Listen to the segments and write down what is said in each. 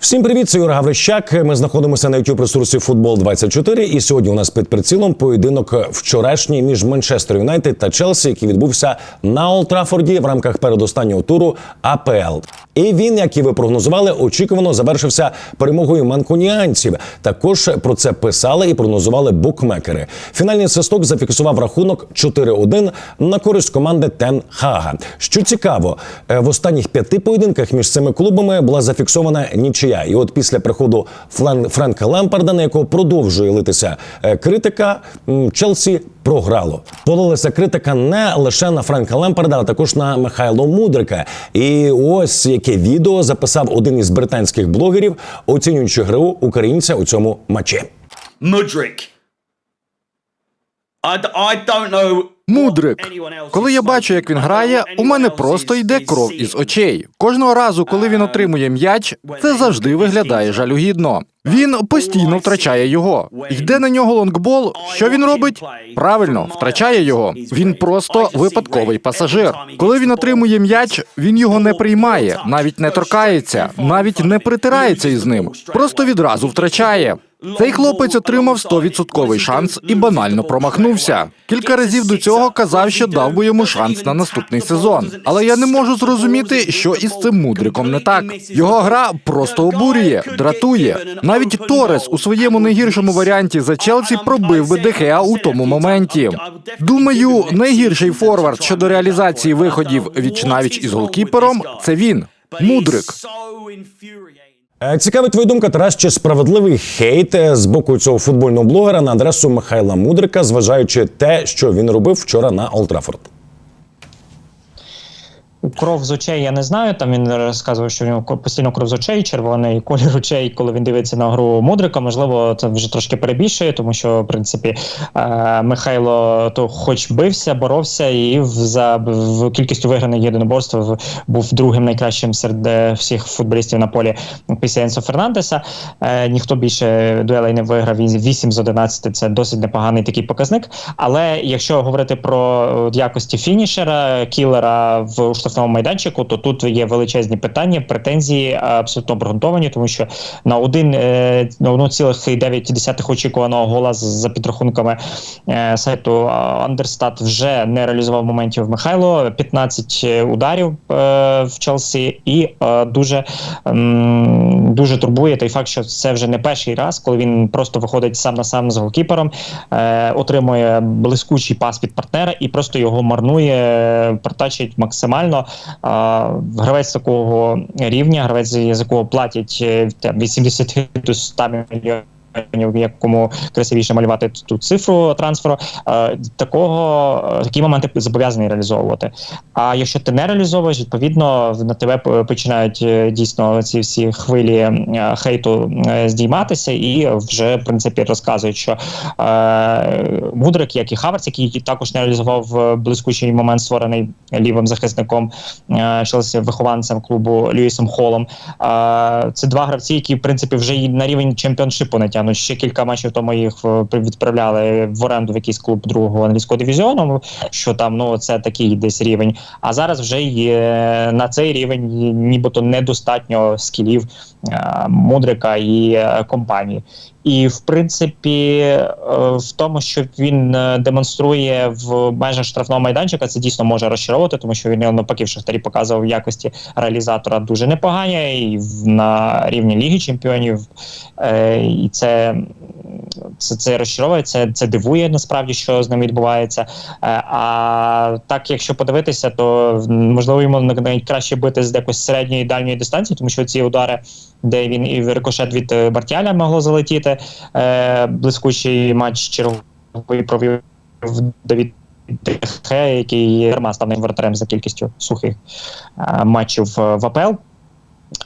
Всім привіт, це Юра Гаврищак. Ми знаходимося на youtube ресурсі Футбол 24 І сьогодні у нас під прицілом поєдинок вчорашній між Манчестер Юнайтед та Челсі, який відбувся на Олд Траффорді в рамках передостаннього туру АПЛ. І він, як і ви прогнозували, очікувано завершився перемогою манкуніанців. Також про це писали і прогнозували букмекери. Фінальний свисток зафіксував рахунок 4-1 на користь команди Тен Хага. Що цікаво, е, в останніх п'яти поєдинках між цими клубами була зафіксована нічия. І от після приходу Френка Лемпарда, на якого продовжує литися е, критика, Челсі програло. Полилася критика не лише на Френка Лемпарда, а також на Михайло Мудрика. І ось яке відео записав один із британських блогерів, оцінюючи гру українця у цьому матчі. Mudrick. I, I don't know. Мудрик. Коли я бачу, як він грає, у мене просто йде кров із очей. Кожного разу, коли він отримує м'яч, це завжди виглядає жалюгідно. Він постійно втрачає його. Йде на нього лонгбол. Що він робить? Правильно, втрачає його. Він просто випадковий пасажир. Коли він отримує м'яч, він його не приймає, навіть не торкається, навіть не притирається із ним. Просто відразу втрачає. Цей хлопець отримав 100% шанс і банально промахнувся. Кілька разів до цього казав, що дав би йому шанс на наступний сезон. Але я не можу зрозуміти, що із цим мудриком не так. Його гра просто обурює, дратує. Навіть Торес у своєму найгіршому варіанті за Челсі пробив би Дехеа у тому моменті. Думаю, найгірший форвард щодо реалізації виходів віч навіч із голкіпером це він. Мудрик. Е, Цікавить твоя думка, Тарас, чи справедливий хейт е, з боку цього футбольного блогера на адресу Михайла Мудрика, зважаючи те, що він робив вчора на Олд Траффорд? Кров з очей я не знаю. Там він розказував, що в нього постійно кров з очей, червоний колір очей, коли він дивиться на гру Мудрика. Можливо, це вже трошки перебільшує, тому що в принципі е, Михайло то хоч бився, боровся, і за в кількістю виграних єдиноборств був другим найкращим серед е, всіх футболістів на полі після Енсо Фернандеса. Е, ніхто більше дуелей не виграв. Він 8 з 11 – це досить непоганий такий показник. Але якщо говорити про якості фінішера, кілера в у штрафному майданчику, то тут є величезні питання, претензії е, абсолютно обґрунтовані, тому що на один е, на 1,9 очікуваного гола за підрахунками е, сайту Андерстат вже не реалізував моментів Михайло. 15 ударів в Челсі, і дуже дуже турбує той факт, що це вже не перший раз, коли він просто виходить сам на сам з голкіпером, отримує блискучий пас від партнера і просто його марнує, протачить максимально. А, гравець такого рівня, гравець, з якого платять е, там, 80 до 100 мільйонів. Якому красивіше малювати ту цифру трансферу, е, такого е, такі моменти зобов'язаний реалізовувати. А якщо ти не реалізовуєш, відповідно на тебе починають е, дійсно ці всі хвилі хейту здійматися, і вже в принципі розказують, що Мудрик, як і Хаверц, який також не реалізував блискучий момент, створений лівим захисником Челсі, вихованцем клубу Льюісом Холом. Це два гравці, які в принципі вже і на рівень чемпіоншипу не тягнуть. Ще кілька матчів тому їх е, відправляли в оренду в якийсь клуб другого англійського дивізіону. Що там ну це такий десь рівень. А зараз вже є на цей рівень нібито недостатньо скілів мудрика і е, компанії. І в принципі, е, в тому, що він е, демонструє в межах штрафного майданчика, це дійсно може розчаровувати, тому що він навпаки в Шахтарі показував якості реалізатора дуже непогані і на рівні Ліги Чемпіонів. Е, І це, це, це розчаровує, це, це дивує насправді, що з ним відбувається. Е, А так, якщо подивитися, то можливо йому навіть краще бити з якоїсь середньої і дальньої дистанції, тому що ці удари, де він і в рикошет від Бартіаля Бартяля могло залетіти. Е, блискучий матч черговий провів Давід Дехе, який дарма став вратарем за кількістю сухих е, матчів е, в АПЛ.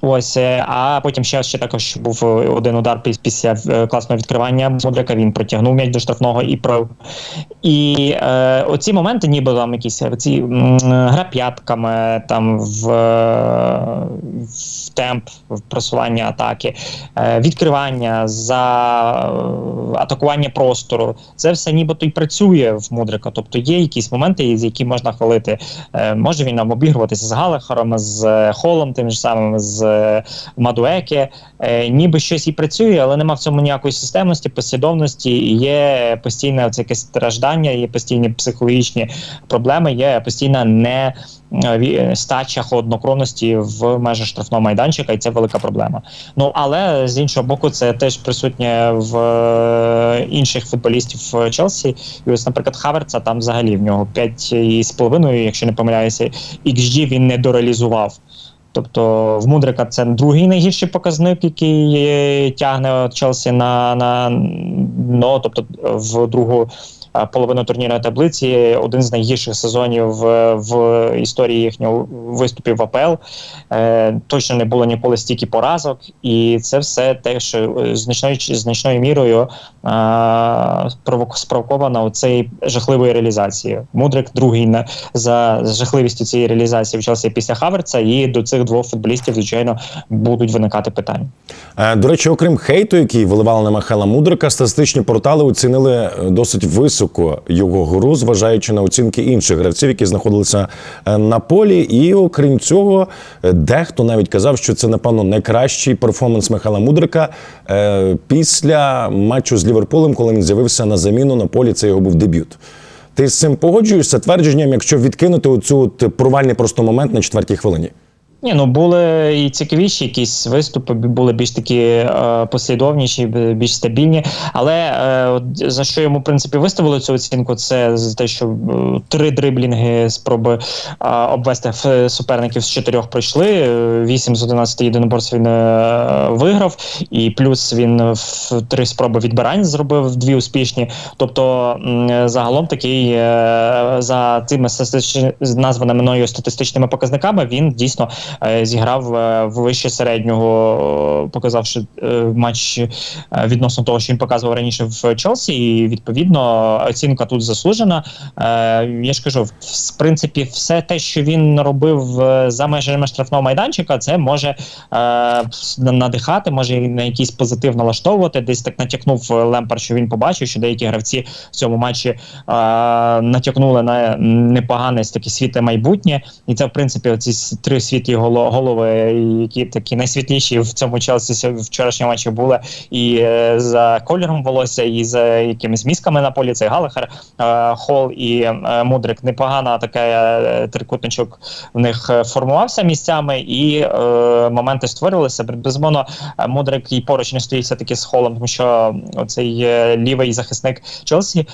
Ось, е, а потім ще, ще також був один удар після е, класного відкривання Мудрика. Він протягнув м'яч до штрафного і про і е, оці моменти, ніби там якісь ці гра п'ятками, там в, е, в темп, в просування атаки, е, відкривання за е, атакування простору. Це все нібито і працює в Мудрика. Тобто є якісь моменти, з які можна хвалити. Е, може він нам обігруватися з Галахаром, з е, Холом, тим ж самим з е, Мадуеке. Е, ніби щось і працює, але нема в цьому ніякої системності, послідовності. Є постійне це якесь страждання, є постійні психологічні проблеми, є постійна не е, стача холоднокровності в межах штрафного майданчика, і це велика проблема. Ну але з іншого боку, це теж присутнє в е, інших футболістів Челсі. І ось, наприклад, Хаверца там взагалі в нього 5,5, якщо не помиляюся, XG він не дореалізував. Тобто в Мудрика це другий найгірший показник, який тягне Челсі на, на ну, тобто в другу половину турнірної таблиці. Один з найгірших сезонів в історії їхнього виступів в АПЛ. Е, точно не було ніколи стільки поразок, і це все те, що е, значною значною мірою спровоковано оцею жахливою реалізацією. Мудрик другий на за жахливістю цієї реалізації в Челсі після Хаверца, і до цих двох футболістів, звичайно, будуть виникати питання. Е, До речі, окрім хейту, який виливали на Михайла Мудрика, статистичні портали оцінили досить високо його гру, зважаючи на оцінки інших гравців, які знаходилися е, на полі. І окрім цього, е, дехто навіть казав, що це напевно найкращий перформанс Михайла Мудрика е, після матчу з Ліверпулем, коли він з'явився на заміну на полі. Це його був дебют. Ти з цим погоджуєшся твердженням, якщо відкинути оцю провальний просто момент на четвертій хвилині? Ні, ну були і цікавіші якісь виступи, були більш такі е, послідовніші, більш стабільні. Але е, за що йому в принципі виставили цю оцінку, це за те, що е, три дриблінги спроби обвести суперників з чотирьох пройшли. е, Вісім з 11 єдиноборств він е, виграв, і плюс він в три спроби відбирань зробив дві успішні. Тобто, загалом такий е, за цими названими мною статистичними показниками він дійсно зіграв е, вище середнього, е, показавши е, матч е, відносно того, що він показував раніше в Челсі. І відповідно оцінка тут заслужена. Е, Я ж кажу, в принципі, все те, що він робив е, за межами штрафного майданчика, це може е, надихати, може на якийсь позитив налаштовувати. Десь так натякнув Лемпар, що він побачив, що деякі гравці в цьому матчі е, натякнули на непогане таке світле майбутнє, і це в принципі оці три світлі голови, які такі найсвітліші в цьому в вчорашньому матчі були і е, за кольором волосся, і за якимись мізками на полі. Це Галахер, е, Хол і е, Мудрик. Непогана така трикутничок в них формувався місцями, і моменти створювалися. Безумовно, Мудрик і поруч не стоїть все-таки з Холом, тому що оцей е, лівий захисник Челсі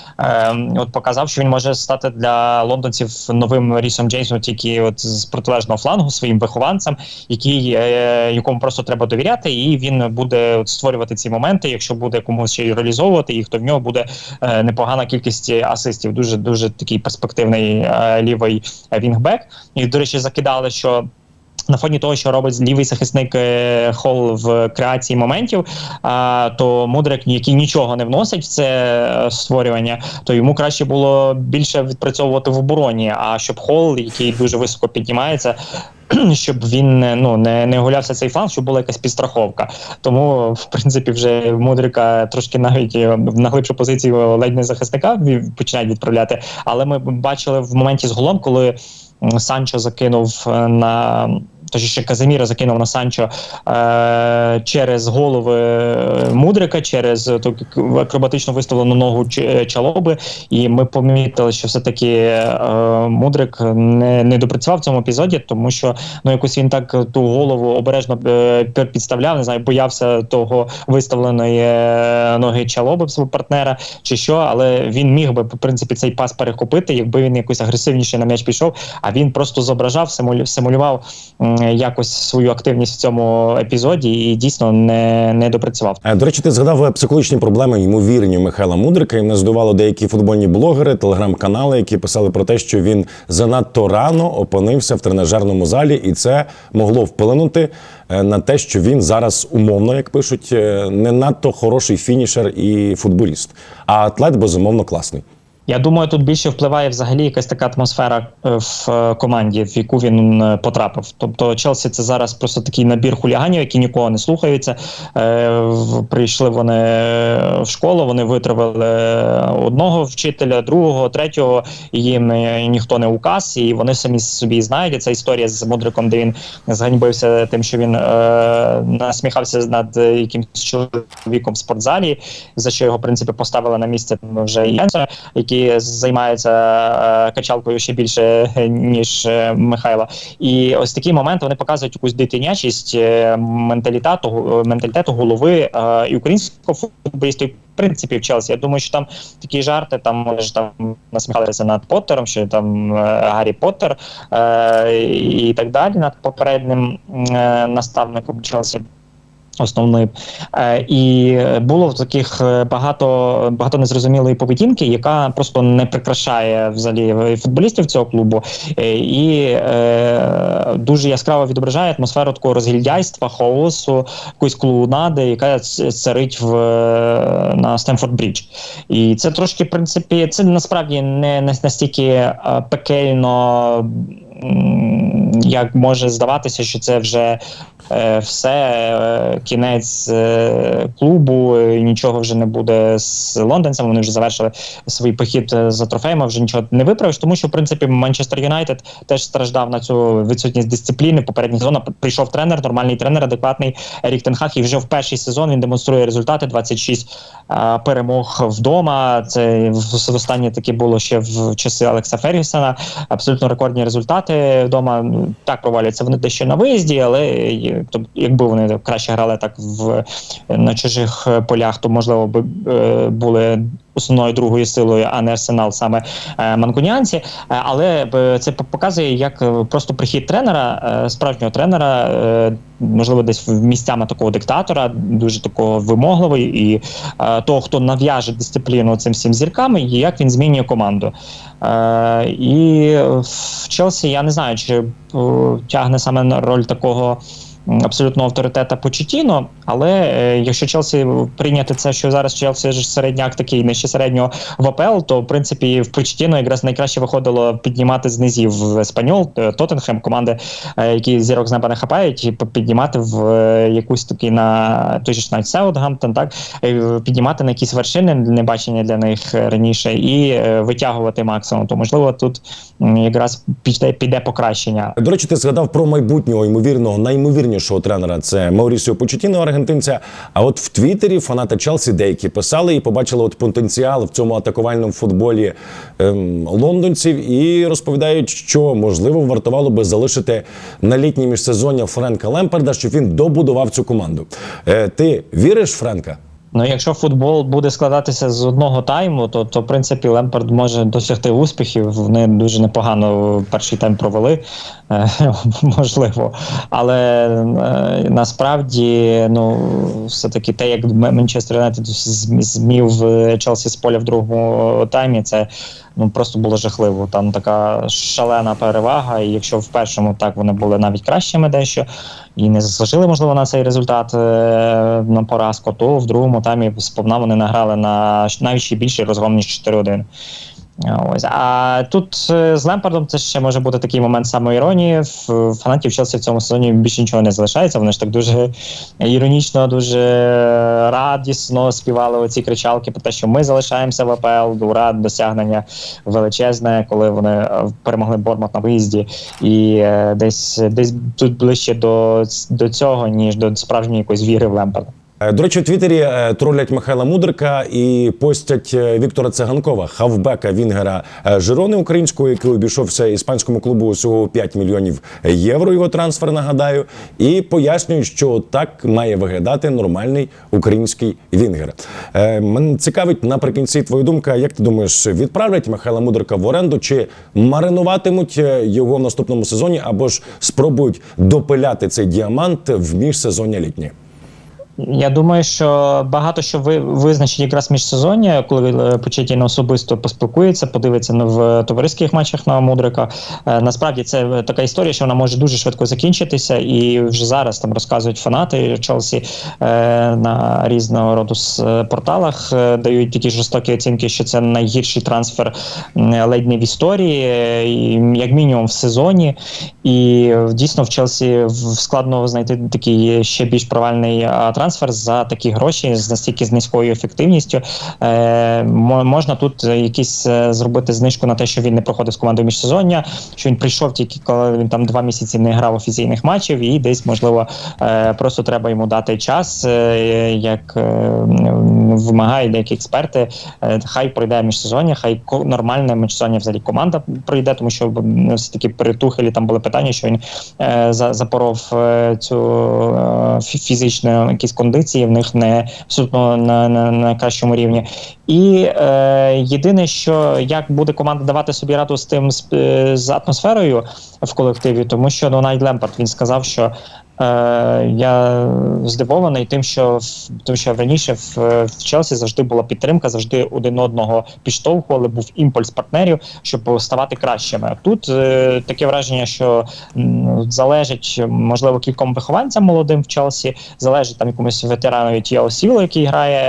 от показав, що він може стати для лондонців новим Рісом Джейсом, тільки от з протилежного флангу своїм вихованцем, який е, якому просто треба довіряти, і він буде створювати ці моменти. Якщо буде комусь ще й реалізовувати їх, то в нього буде е, непогана кількість асистів. Дуже дуже такий перспективний е, лівий вінгбек. І до речі, закидали, що. На фоні того, що робить лівий захисник Хол в креації моментів, а, то Мудрик, який нічого не вносить в це створювання, то йому краще було більше відпрацьовувати в обороні. А щоб Хол, який дуже високо піднімається, щоб він ну не, не гулявся цей фланг, щоб була якась підстраховка. Тому, в принципі, вже Мудрика трошки навіть е, на глибшу позицію ледь не захисника починають відправляти. Але ми бачили в моменті з голом, коли Санчо закинув е, на. Точніше, Казиміра закинув на Санчо е, через голови Мудрика, через ту акробатично виставлену ногу е, Чалоби. І ми помітили, що все-таки е, Мудрик не, не допрацював в цьому епізоді, тому що ну якось він так ту голову обережно е, підставляв, не знаю, боявся того виставленої е, ноги Чалоби свого партнера чи що, але він міг би, в принципі, цей пас перехопити, якби він якось агресивніше на м'яч пішов, а він просто зображав, симулював якось свою активність в цьому епізоді і дійсно не, не допрацював. Е, До речі, ти згадав е, психологічні проблеми, ймовірні Михайла Мудрика. І мене здивувало деякі футбольні блогери, телеграм-канали, які писали про те, що він занадто рано опинився в тренажерному залі, і це могло вплинути е, на те, що він зараз умовно, як пишуть, е, не надто хороший фінішер і футболіст. А атлет безумовно класний. Я думаю, тут більше впливає взагалі якась така атмосфера е, в е, команді, в яку він е, потрапив. Тобто Челсі це зараз просто такий набір хуліганів, які нікого не слухаються. Прийшли вони в школу, вони витравили одного вчителя, другого, третього, і їм ніхто не указ, і вони самі собі знають. І Ця історія з Мудриком, де він зганьбився тим, що він насміхався над якимсь чоловіком в спортзалі, за що його в принципі поставили на місце вже і Енсо, які займаються е, качалкою ще більше ніж е, Михайла. І ось такі моменти вони показують якусь дитинячість е, менталітету, менталітету голови і українського футболіста. і, В принципі, в Челсі. Я думаю, що там такі жарти, там може ж там насміхалися над Поттером, що там Гаррі Поттер і так далі, над попереднім наставником Челсі. Основним е, і було таких е, багато багато незрозумілої поведінки, яка просто не прикрашає взагалі футболістів цього клубу, е, і е, дуже яскраво відображає атмосферу такого розгільдяйства, хаосу, якоїсь клоунади, яка царить в на Стемфорд Брідж. І це трошки, в принципі, це насправді не, настільки пекельно. Як може здаватися, що це вже е, все, е, кінець е, клубу, і нічого вже не буде з лондонцями. Вони вже завершили свій похід е, за трофеями, вже нічого не виправиш, тому що в принципі Манчестер Юнайтед теж страждав на цю відсутність дисципліни. Попередній сезон прийшов тренер, нормальний тренер, адекватний Ерік Тенхак, і вже в перший сезон він демонструє результати: 26 е, перемог вдома. Це в- останнє таке було ще в часи Алекса Фергюсона. Абсолютно рекордні результати вдома. Так проваляться вони дещо на виїзді, але тобто, якби вони краще грали так в на чужих е, полях, то можливо би е, були основною другою силою, а не арсенал саме е, манкуніанці. Е, але це показує, як е, просто прихід тренера, е, справжнього тренера, е, можливо, десь місцями такого диктатора, дуже такого вимогливий, і е, того, хто нав'яже дисципліну цим всім зіркам, і як він змінює команду. Е, і в Челсі я не знаю, чи е, тягне саме роль такого. М, Абсолютного авторитета Почетіно, але е, якщо Челсі прийняти це, що зараз Челсі ж середняк такий нижче середнього в АПЛ, то в принципі в Почетіно якраз найкраще виходило піднімати з низів Еспаньол, е, Тоттенхем, команди, е, які зірок з неба не хапають, і піднімати в якусь такий на той ж навіть Саутгемптон, так піднімати на якісь вершини небачення для них раніше і витягувати максимум. То можливо тут якраз піде, піде покращення. До речі, ти згадав про майбутнього ймовірного, наймовірнішого тренера. Це Маурісіо Почетіно, аргентинця. А от в Твіттері фанати Челсі деякі писали і побачили от потенціал в цьому атакувальному футболі ем, лондонців і розповідають, що можливо вартувало би залишити на літнє міжсезоння Френка Лемперда, щоб він добудував цю команду. Е, ти віриш Френка? Ну, якщо футбол буде складатися з одного тайму, то, то в принципі Лемпард може досягти успіхів. Вони дуже непогано перший тайм провели, е, можливо. Але е, насправді, ну, все-таки те, як Манчестер Юнайтед зм- змів е, Челсі з поля в другому таймі, це ну просто було жахливо. Там така шалена перевага. І якщо в першому так вони були навіть кращими дещо і не заслужили, можливо, на цей результат е, на поразку, то в другому таймі сповна вони награли на навіть ще більший розгром, ніж 4-1. Ось. А тут е, з Лемпардом це ще може бути такий момент самоіронії. Фанатів Челсі в цьому сезоні більше нічого не залишається. Вони ж так дуже іронічно, дуже радісно співали оці кричалки про те, що ми залишаємося в АПЛ, ура, досягнення величезне, коли вони е, перемогли Бормот на виїзді. І е, десь десь тут ближче до, до цього, ніж до справжньої якоїсь віри в Лемпарда. Е, До речі, в Твіттері е, тролять Михайла Мудрика і постять е, Віктора Циганкова, хавбека Вінгера Жирони українського, який обійшовся іспанському клубу усього 5 мільйонів євро. Його трансфер нагадаю, і пояснюють, що так має виглядати нормальний український Вінгер. Мене цікавить наприкінці твоя думка. Як ти думаєш, відправлять Михайла Мудрика в оренду чи маринуватимуть його в наступному сезоні, або ж спробують допиляти цей діамант в міжсезоння літнє? Я думаю, що багато що ви визначить якраз міжсезоння, коли е, Почетіно особисто поспілкується, подивиться в товариських матчах на Мудрика. Е, Насправді це е, така історія, що вона може дуже швидко закінчитися, і вже зараз там розказують фанати Челсі на різного роду порталах, дають такі жорстокі оцінки, що це найгірший трансфер ледь не в історії, як мінімум в сезоні. І дійсно в Челсі складно знайти такий ще більш провальний а, трансфер за такі гроші з настільки з низькою ефективністю. Е, можна тут е, якісь е, зробити знижку на те, що він не проходив з командою міжсезоння, що він прийшов тільки коли він там два місяці не грав офіційних матчів, і десь можливо е, просто треба йому дати час, е, як е, вимагають деякі експерти. Е, хай пройде міжсезоння, хай нормальне міжсезоння взагалі команда пройде, тому що все таки при Тухелі там були питання, що він е, запоров е, цю фізичну якісь кондиції, в них не абсолютно на, на, на кращому рівні. І е, єдине, що як буде команда давати собі раду з тим з, з атмосферою в колективі, тому що Дональд Лемпард він сказав, що. Е, я здивований тим, що тим, що раніше в, в Челсі завжди була підтримка, завжди один одного підштовхували, був імпульс партнерів, щоб ставати кращими. Тут е, таке враження, що м, залежить можливо кільком вихованцям молодим в Челсі, залежить там якомусь ветеранові Тіао Сіло, який грає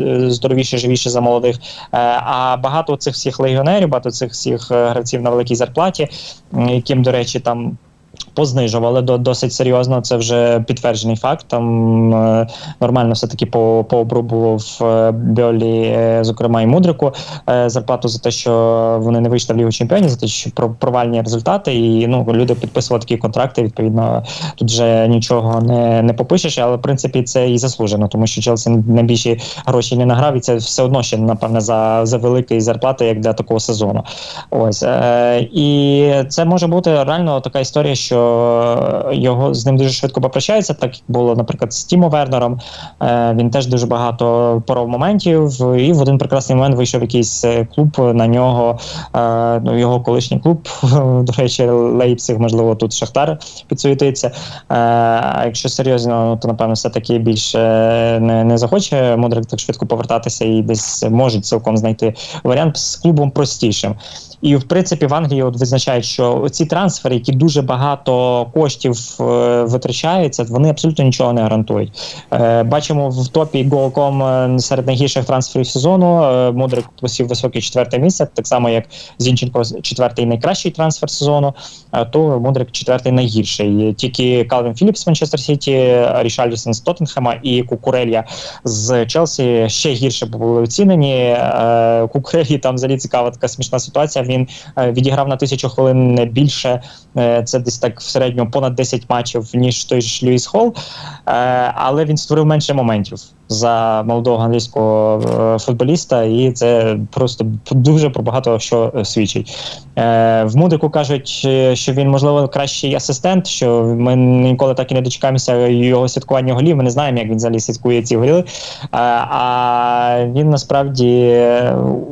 е, здоровіше, живіше за молодих. Е, а багато цих всіх легіонерів, багато цих всіх е, гравців на великій зарплаті, яким, до речі, там. Познижували до досить серйозно. Це вже підтверджений факт. Там е, нормально все таки по пообрубував е, Бьолі, е, зокрема і Мудрику е, зарплату за те, що вони не вийшли в Лігу Чемпіонів, за те, що про провальні результати, і ну люди підписували такі контракти. Відповідно, тут вже нічого не, не попишеш, але в принципі це і заслужено, тому що Челсі найбільші гроші не награв, і це все одно ще напевне за, за великої зарплати, як для такого сезону. Ось е, і це може бути реально така історія, що його з ним дуже швидко попрощаються, так як було, наприклад, з Тімо Вернером. Е, він теж дуже багато поров моментів, і в один прекрасний момент вийшов якийсь е, клуб на нього, е, ну, його колишній клуб, до речі, Лейпциг, можливо, тут Шахтар підсуетиться. Е, а якщо серйозно, ну, то напевно все-таки більше не, не захоче Мудрик так швидко повертатися і десь можуть цілком знайти варіант з клубом простішим. І в принципі в Англії от визначають, що ці трансфери, які дуже багато коштів е, витрачаються, вони абсолютно нічого не гарантують. Е, бачимо в топі Go.com е, серед найгірших трансферів сезону. Мудрик посів високе четверте місце, так само як Зінченко четвертий найкращий трансфер сезону. то Мудрик четвертий найгірший. Тільки Калвін Філіпс з Манчестер Сіті, Рішарлісон з Тоттенхема і Кукурелья з Челсі ще гірше були оцінені. Кукурелі там взагалі цікава така смішна ситуація. Він відіграв на тисячу хвилин не більше. Це десь так в середньому понад 10 матчів, ніж той ж Льюіс Холл. Е, Але він створив менше моментів за молодого англійського е, футболіста, і це просто дуже про багато що е, свідчить. Е, В Мудрику кажуть, е, що він можливо кращий асистент. Що ми ніколи так і не дочекаємося його святкування голів. Ми не знаємо, як він взагалі святкує ці голи. Е, А він насправді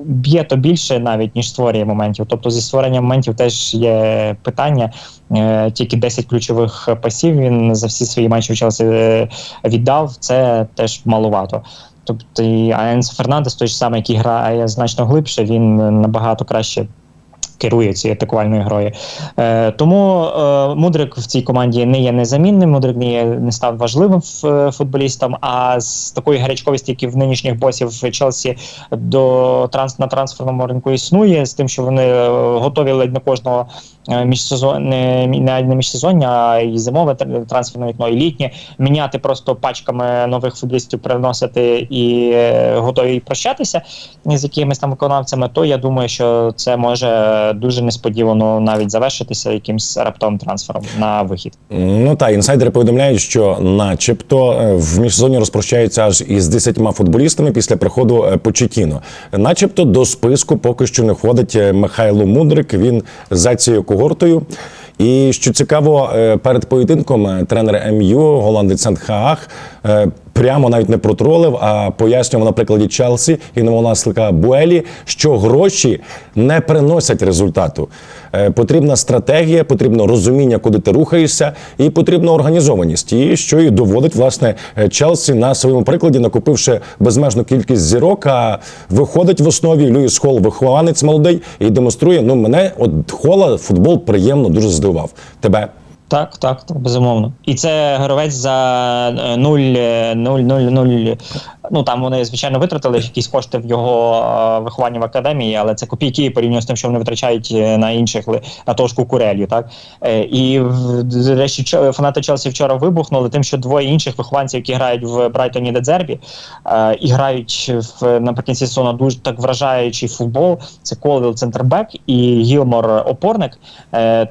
б'є то більше навіть ніж створює моментів. Тобто зі створенням моментів теж є питання. Тільки 10 ключових пасів він за всі свої матчі в Челсі віддав. Це теж маловато. Тобто і Аенс Фернандес, той ж самий, який грає значно глибше, він набагато краще. Керує цією атакувальною грою. Е, тому е, Мудрик в цій команді не є незамінним, Мудрик не, є, не став важливим ф- футболістом. А з такої гарячковості, які в нинішніх босів Челсі до транс на трансферному ринку існує, з тим, що вони е, готові ледь на кожного е, міжсезон, не, міжсезоння, а і зимове трансферне вікно, і літнє, міняти просто пачками нових футболістів, приносити і е, готові прощатися з якимись там виконавцями, то я думаю, що це може дуже несподівано навіть завершитися якимсь раптовим трансфером на вихід. Ну та інсайдери повідомляють, що, начебто, е, в міжсезоні розпрощаються аж із 10 футболістами після приходу е, Почетіно. Начебто до списку поки що не входить е, Михайло Мудрик. Він за цією когортою. І що цікаво, перед поєдинком тренер МЮ голландець Сент-Хаах е, прямо навіть не протролив, а пояснював на прикладі Челсі і новонаслика Буелі, що гроші не приносять результату. Е, Потрібна стратегія, потрібно розуміння, куди ти рухаєшся, і потрібна організованість. І що і доводить власне е, Челсі на своєму прикладі, накопивши безмежну кількість зірок. А виходить в основі Люїс Хол, вихованець молодий, і демонструє. Ну мене от хола футбол приємно дуже здивував. Тебе. Так, так, так, безумовно. І це гравець за е, 0, е, 0, 0, 0. Ну там вони, звичайно, витратили якісь кошти в його е, вихованні в академії, але це копійки порівняно з тим, що вони витрачають е, на інших на того ж Кукурелью, так? Е, І речі, фанати Челсі вчора вибухнули тим, що двоє інших вихованців, які грають в Брайтоні Дедзербі, і грають в наприкінці сезону дуже так вражаючий футбол. Це Колвіл центрбек і Гілмор опорник.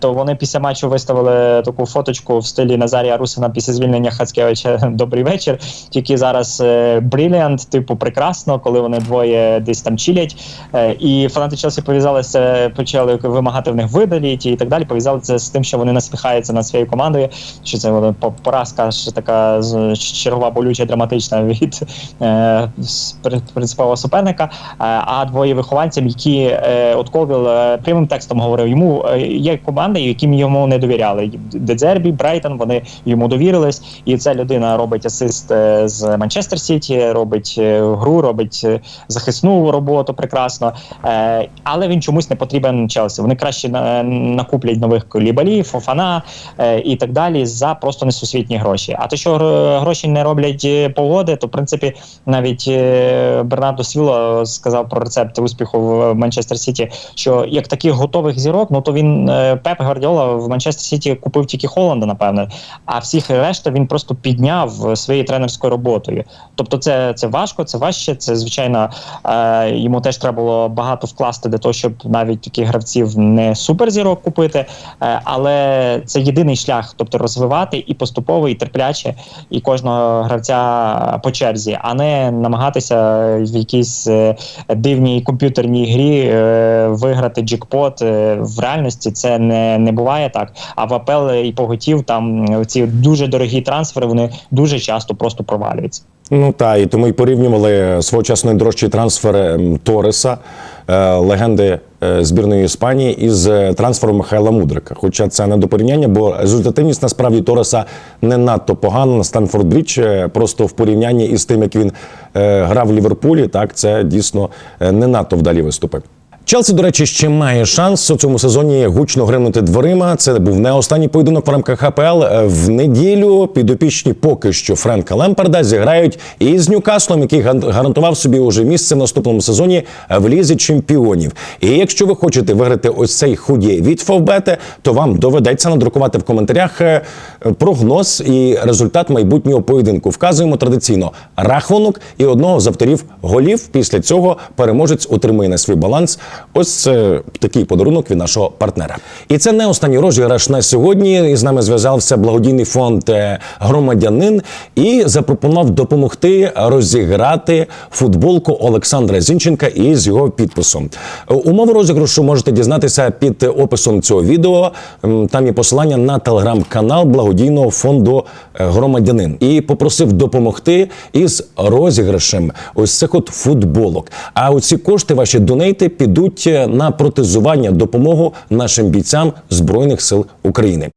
То вони після матчу виставили таку фоточку в стилі Назарія Русина після звільнення Хацкевича. Добрий вечір. Тільки зараз бріліант, типу, прекрасно, коли вони двоє десь там чилять. Е, І фанати Челсі пов'язали це, почали вимагати в них видаліть і так далі. Пов'язали це з тим, що вони насміхаються над своєю командою. Що це поразка що така чергова болюча драматична від е, принципового суперника. Е, А двоє вихованців, які е, от Колвіл е, прямим текстом говорив, йому е, є команди, яким йому не довіряли. Дедзербі, Брайтон, вони йому довірились, і ця людина робить асист з Манчестер Сіті, робить е, гру, робить е, захисну роботу прекрасно. Е, Але він чомусь не потрібен Челсі. Вони краще накуплять нових колібалів, фофана і так далі за просто несусвітні гроші. А те, що гроші не роблять погоди, то в принципі навіть Бернардо Свіло сказав про рецепт успіху в Манчестер Сіті, що як таких готових зірок, ну то він Пеп Гвардіола в Манчестер Сіті купив тільки Холланда, напевне, а всіх решта він просто підняв своєю тренерською роботою. Тобто, це, це важко, це важче. Це звичайно е, йому теж треба було багато вкласти для того, щоб навіть таких гравців не суперзірок купити. Е, але це єдиний шлях, тобто розвивати і поступово, і терпляче, і кожного гравця по черзі, а не намагатися в якійсь е, дивній комп'ютерній грі е, виграти джекпот. Е, в реальності це не, не буває так. А в АПЛ і поготів там е, ці дуже дорогі трансфери вони дуже часто просто провалюються. Ну та і тому й порівнювали свого найдорожчий трансфер ем, Тореса, е, легенди е, збірної Іспанії, із е, трансфером Михайла Мудрика. Хоча це не до порівняння, бо результативність насправді Тореса не надто погана на Станфорд Брідж. е, Просто в порівнянні із тим, як він е, грав в Ліверпулі, так це дійсно е, не надто вдалі виступи. Челсі, до речі, ще має шанс у цьому сезоні гучно гримнути дверима. Це був не останній поєдинок в рамках ХПЛ. В неділю підопічні поки що Френка Лемпарда зіграють із Ньюкаслом, який гарантував собі уже місце в наступному сезоні в лізі чемпіонів. І якщо ви хочете виграти ось цей худі від Фовбети, то вам доведеться надрукувати в коментарях е, прогноз і результат майбутнього поєдинку. Вказуємо традиційно рахунок і одного з авторів голів. Після цього переможець отримує на свій баланс. Ось е, такий подарунок від нашого партнера. І це не останній розіграш на сьогодні. І з нами зв'язався благодійний фонд е, громадянин і запропонував допомогти розіграти футболку Олександра Зінченка із його підписом. Умови розіграшу можете дізнатися під описом цього відео. Там є посилання на телеграм-канал благодійного фонду е, громадянин і попросив допомогти із розіграшем ось цих от футболок. А оці кошти ваші донейти підуть е, на протезування допомогу нашим бійцям збройних сил України.